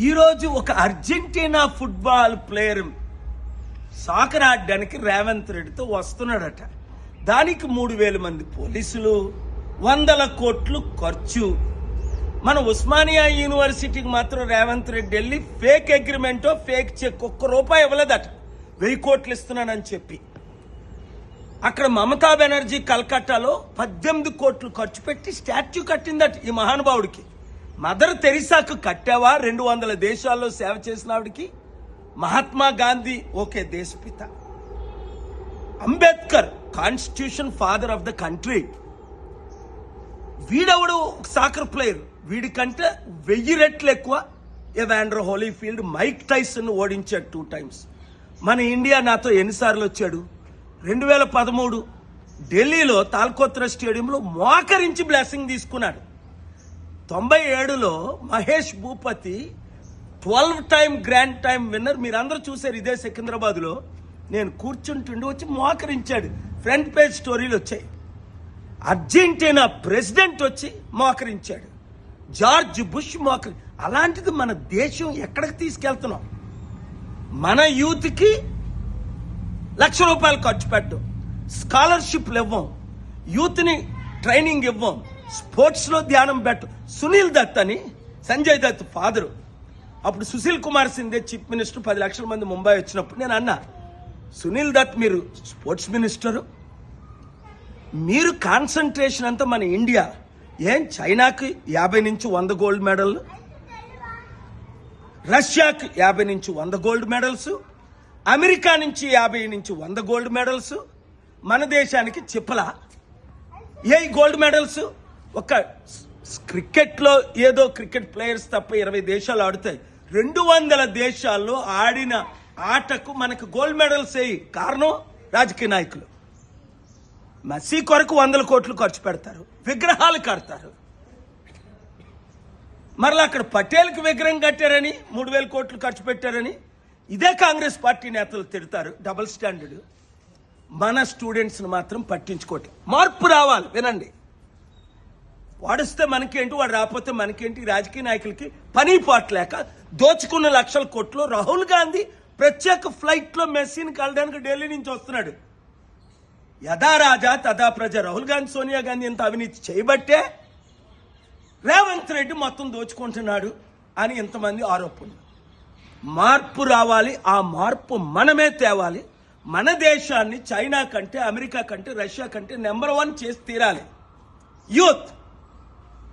ఈరోజు ఒక Argentina football player soccer ఆడడానికి రేవంత్ రెడ్డితో వస్తున్నాడట. దానికి మూడు వేల మంది పోలీసులు వందల కోట్లు ఖర్చు. మన ఉస్మానియా యూనివర్సిటీకి మాత్రం రేవంత్ రెడ్డి వెళ్ళి ఫేక్ అగ్రిమెంటో ఫేక్ చెక్ ఒక్క రూపాయి ఇవ్వలేదట. వెయ్యి కోట్లు ఇస్తున్నానని చెప్పి. అక్కడ మమతా బెనర్జీ కల్కట్టాలో పద్దెనిమిది కోట్లు ఖర్చు పెట్టి స్టాచ్యూ కట్టిందట ఈ మహానుభావుడికి. మదర్ తెరిసాకు కట్టావా? రెండు వందల దేశాల్లో సేవ చేసిన ఆవిడికి? Mahatma Gandhi okay దేశపిత. Ambedkar constitution father of the country వీడెవడు? సాకర్ ప్లేయర్ వీడికంటే వెయ్యి రెట్లు ఎక్కువ. ఎవాండ్రో హోలీఫీల్డ్ మైక్ టైసన్ ఓడించాడు టూ టైమ్స్ మన ఇండియా నాతో ఎన్నిసార్లు వచ్చాడు? రెండు వేల పదమూడు ఢిల్లీలో తాల్కోత్ర స్టేడియంలో మోకరించి బ్లెస్సింగ్ తీసుకున్నాడు. తొంభై ఏడులో Mahesh Bhupathi twelve time grand time winner. మీరందరూ చూశారు ఇదే సికింద్రాబాద్లో. నేను కూర్చుంటుండి వచ్చి మోకరించాడు. ఫ్రంట్ పేజ్ స్టోరీలు వచ్చాయి. అర్జెంటీనా ప్రెసిడెంట్ వచ్చి మోకరించాడు. జార్జ్ బుష్ మోకరి అలాంటిది మన దేశం ఎక్కడికి తీసుకెళ్తున్నాం? మన యూత్కి లక్ష రూపాయలు ఖర్చు పెట్టం. స్కాలర్షిప్లు ఇవ్వం. యూత్ని ట్రైనింగ్ ఇవ్వం. స్పోర్ట్స్లో ధ్యానం పెట్టం. సునీల్ దత్ అని సంజయ్ దత్ ఫాదరు. అప్పుడు సుశీల్ కుమార్ సింధే చీఫ్ మినిస్టర్ పది లక్షల మంది ముంబై వచ్చినప్పుడు నేను అన్నా సునీల్ దత్ మీరు స్పోర్ట్స్ మినిస్టరు? మీరు కాన్సన్ట్రేషన్ అంతా మన ఇండియా. ఏం చైనాకి యాభై నుంచి వంద గోల్డ్ మెడల్ రష్యాకి యాభై నుంచి వంద గోల్డ్ మెడల్స్? అమెరికా నుంచి యాభై నుంచి వంద గోల్డ్ మెడల్స్? మన దేశానికి చిప్పల? ఏ గోల్డ్ మెడల్స్? ఒక క్రికెట్లో ఏదో క్రికెట్ ప్లేయర్స్ తప్ప ఇరవై దేశాలు ఆడుతాయి. రెండు వందల దేశాల్లో ఆడిన ఆటకు మనకు గోల్డ్ మెడల్స్ వేయి కారణం? రాజకీయ నాయకులు. మెస్సీ కొరకు వందల కోట్లు ఖర్చు పెడతారు. విగ్రహాలు కడతారు. మరలా అక్కడ పటేల్కి విగ్రహం కట్టారని మూడు వేల కోట్లు ఖర్చు పెట్టారని ఇదే కాంగ్రెస్ పార్టీ నేతలు తిడతారు. Double standard. మన స్టూడెంట్స్ని మాత్రం పట్టించుకోవట్లేదు మార్పు రావాలి. వినండి. వాడిస్తే మనకేంటి వాడు రాకపోతే మనకేంటి? రాజకీయ నాయకులకి పని పాటలేక దోచుకున్న లక్షల కోట్లు రాహుల్ గాంధీ ప్రత్యేక ఫ్లైట్లో మెస్సీని కలడానికి ఢిల్లీ నుంచి వస్తున్నాడు. యథా రాజా తదా ప్రజ రాహుల్ గాంధీ సోనియా గాంధీ ఇంత అవినీతి చేయబట్టే రేవంత్ రెడ్డి మొత్తం దోచుకుంటున్నాడు అని ఇంతమంది ఆరోపణలు. మార్పు రావాలి ఆ మార్పు మనమే తేవాలి. మన దేశాన్ని చైనా కంటే అమెరికా కంటే రష్యా కంటే నెంబర్ వన్ చేసి తీరాలి. Youth!